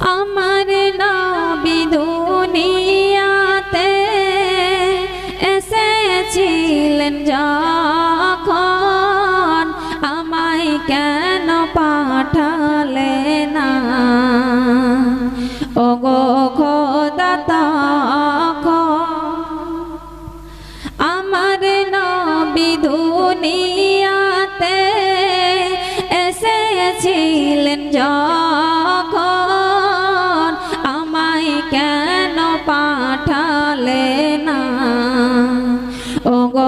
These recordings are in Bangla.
আমার নবী দুনিয়াতে এসেছিলেন যখন আমায় কেন পাঠালে না? ও গো খোদা, তখন আমার নবী দুনিয়াতে এসেছিলেন যখন ও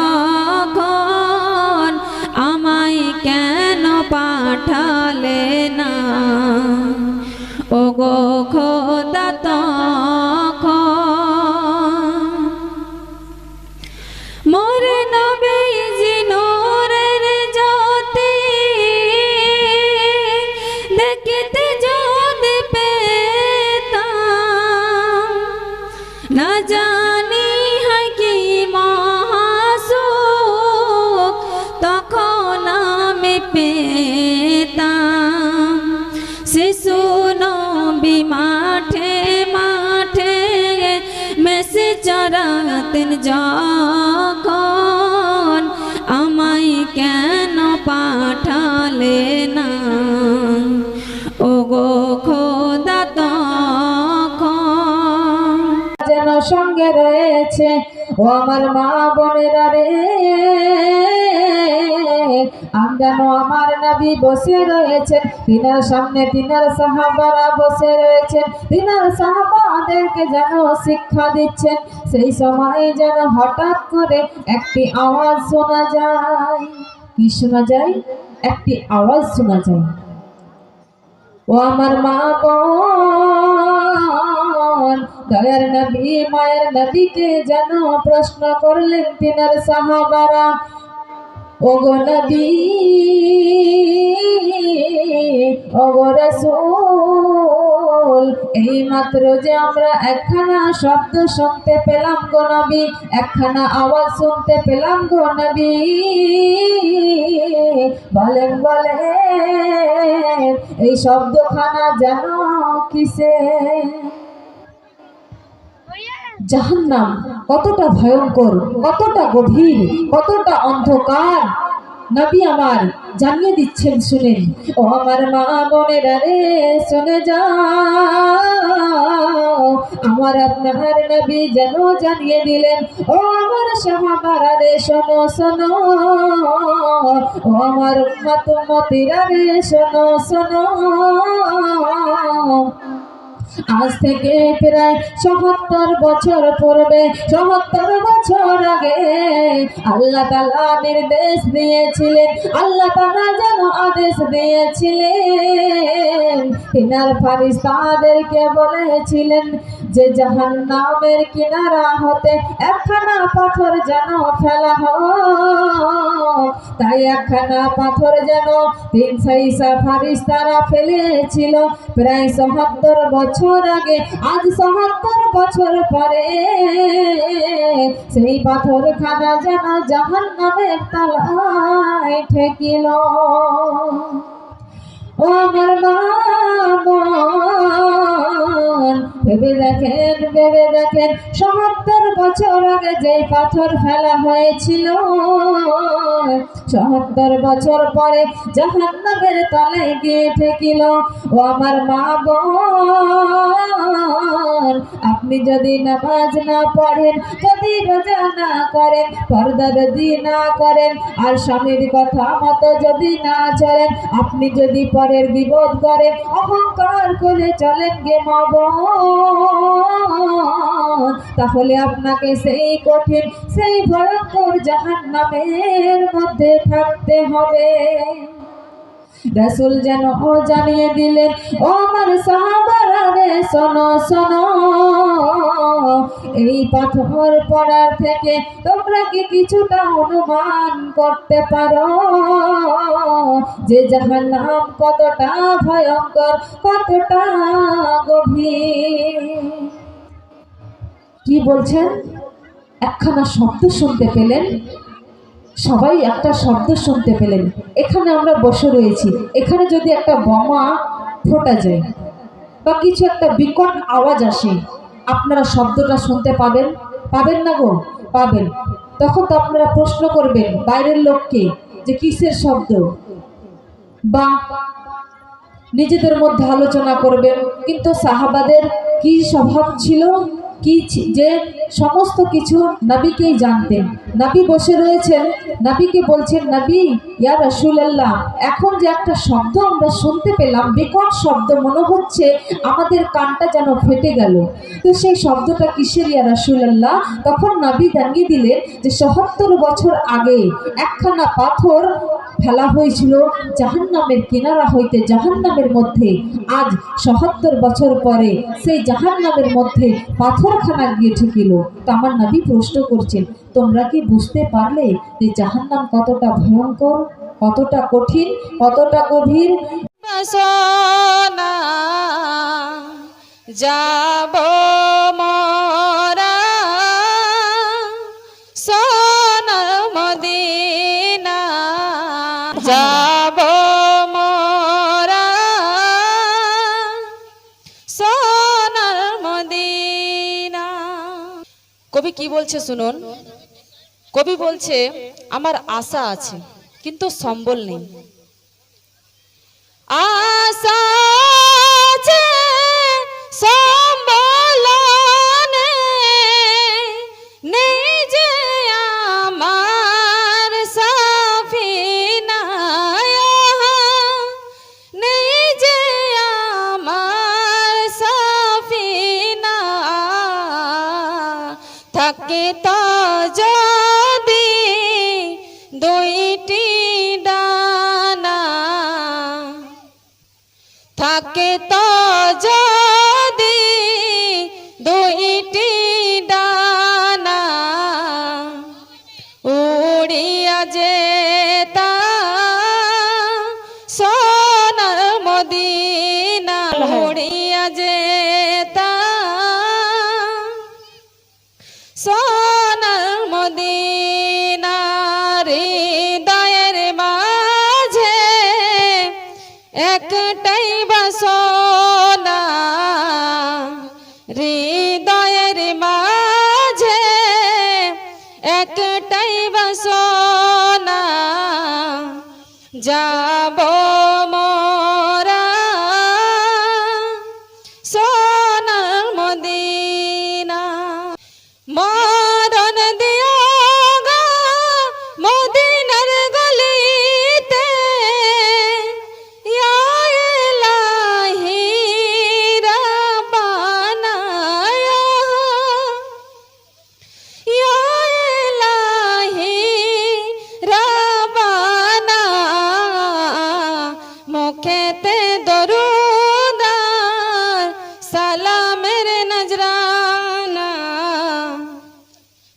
পেতাম। মাঠে মেসে যখন আমায় কেন পাঠালে না ও গো খোদা যেন সঙ্গে রয়েছে ও আমার মা বোনেরা রে। যেন আমার নবী বসে রয়েছেন? তিনার সামনে তিনার সাহাবারা বসে রয়েছেন। তিনার সাহাবাদেরকে যেন শিক্ষা দিচ্ছেন। সেই সময় যেন হঠাৎ করে একটি আওয়াজ শোনা যায়। কি শোনা যায়? একটি আওয়াজ শোনা যায়। ও আমার মা বোন, দয়ার নবী, মায়ের নবীকে যেন প্রশ্ন করলেন তিনার সাহাবারা। ও গো নবী ও রসুল, এই মাত্র যে আমরা একখানা শব্দ শুনতে পেলাম গো নবী, একখানা আওয়াজ শুনতে পেলাম গো নবী। বলেন বলেন, এই শব্দখানা যেন কিসে জাহান্নাম কতটা ভয়ঙ্কর, কতটা গভীর, কতটা অন্ধকার। নবী আমার জানিয়ে দিচ্ছেন, শুনেন। ও আমার মা বোনেরা রে, শুনে যাও। আমার আপনার নবী যেন জানিয়ে দিলেন, ও আমার সাহাবারা রে, শোনো শোনো। ও আমার উম্মত উম্মতিরা রে, শোনো শোনো। আজ থেকে প্রায় সত্তর বছর পূর্বে সত্তর বছর আগে আল্লাহ তালা নির্দেশ দিয়েছিলেন, আল্লাহ তালা যেন আদেশ দিয়েছিলেন। তিনার ফারিস্তাদেরকে বলেছিলেন যে জাহান নামের কিনারা হতে একখানা পাথর যেন ফেলা হয় তাই একখানা পাথর যেন তিন সাইসা ফারিস্তারা ফেলেছিল, প্রায় সত্তর বছর আগে আজ সাহাত্তর বছর পরে। সেই পাথর খানা যেন জাহান নামের তালায় ঠেকিল। আমার মা বোন ভেবে দেখেন ভেবে দেখেন, সত্তর বছর আগে যে পাথর ফেলা হয়েছিল, সত্তর বছর পরে জাহান্নামের তলে গিয়ে ঠেকিল, ও আমার মা বোন আপনি যদি নামাজ না পড়েন, যদি রোজা না করেন পর্দা যদি না করেন, আর স্বামীর কথা মতো যদি না চলেন, আপনি যদি পরের বিপদ করে, অহংকার করে চলেন গে মব তাহলে আপনাকে সেই কঠিন, সেই ভয়ঙ্কর জাহান নামের মধ্যে থাকতে হবে। রাসুল যেন ও জানিয়ে দিলেন, ও আমার সাহাবারা শোনো শোনো। এই পাথর পড়ার থেকে তোমরা কি কিছুটা অনুমান করতে পারো? যে জাহার নাম কতটা ভয়ঙ্কর, কতটা গভীর। কি বলছেন? একখানা শব্দ শুনতে পেলেন। সবাই একটা শব্দ শুনতে পেলেন। এখানে আমরা বসে রয়েছি। এখানে যদি একটা বোমা ফোটা যায় বা কিছু একটা বিকট আওয়াজ আসে, আপনারা শব্দটা শুনতে পাবেন? পাবেন না গো? পাবেন। তখন তো আপনারা প্রশ্ন করবেন, বাইরের লোককে যে কিসের শব্দ? বা নিজেদের মধ্যে আলোচনা করবেন, কিন্তু সাহাবাদের কি স্বভাব ছিল? কি যে সমস্ত কিছু নবীকেই জানতেন। নবী বসে রয়েছেন, নবীকে বলছেন, নবী, ইয়া রাসূলুল্লাহ, এখন যে একটা শব্দ আমরা শুনতে পেলাম, বিকট শব্দ, মনে হচ্ছে আমাদের কানটা যেন ফেটে গেল। তো সেই শব্দটা কিসের, ইয়া রাসূলুল্লাহ? তখন নবী জানিয়ে দিলেন যে সত্তর বছর আগে একখানা পাথর ফেলা হয়েছিল জাহান্নামের কিনারা হইতে জাহান্নামের মধ্যে। আজ সত্তর বছর পরে সেই জাহান্নামের মধ্যে পাথরখানা গিয়ে ঠেকিল। তো আমার নবী প্রশ্ন করছেন, তোমরা কি বুঝতে পারলে যে জাহান্নাম কতটা ভয়ঙ্কর, কতটা কঠিন, কতটা গভীর? যাব কবি কি বলছে শুনুন? কবি বলছে আমার আশা আছে কিন্তু সম্বল নেই। আশা আছে থাকে তো যদি দুইটি ডানা। থাকে তো যদি দুইটি ডানা। উড়িয়া যেতা একটাই বাসনা হৃদয়ের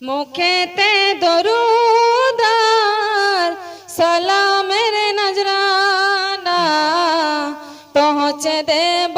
মুখেতে দরুদার সালামের নজরানা পৌঁছে দেব